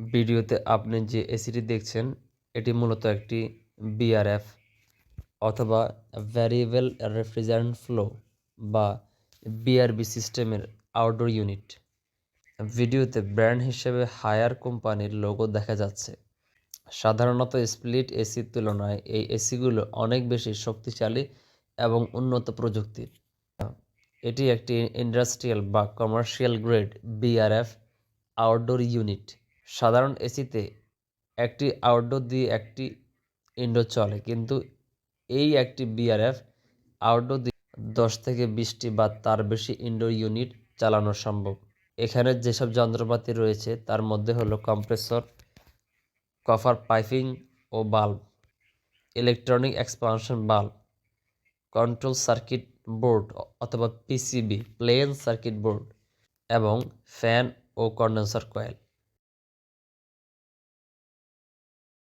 ভিডিওতে আপনি যে এসিটি দেখছেন, এটি মূলত একটি বিআরএফ অথবা ভ্যারিয়েবল রেফ্রিজারেন্ট ফ্লো বা বিআরবি সিস্টেমের আউটডোর ইউনিট ভিডিওতে ব্র্যান্ড হিসেবে হায়ার কোম্পানির লোগো দেখা যাচ্ছে। সাধারণত স্প্লিট এসির তুলনায় এই এসিগুলো অনেক বেশি শক্তিশালী এবং উন্নত প্রযুক্তির। এটি একটি ইন্ডাস্ট্রিয়াল বা commercial grade VRF outdoor unit সাধারণ এসিতে একটি আউটডোর দিয়ে একটি ইনডোর চলে। কিন্তু এই একটি বিআরএফ আউটডোর দিয়ে দশ থেকে বিশটি বা তার বেশি ইনডোর ইউনিট চালানো সম্ভব। এখানে যেসব যন্ত্রপাতি রয়েছে, তার মধ্যে হলো কম্প্রেসর কফার পাইপিং ও bulb electronic expansion bulb control circuit board অথবা পিসিবি প্লেন সার্কিট বোর্ড এবং ফ্যান ও কন্ডেন্সার কয়েল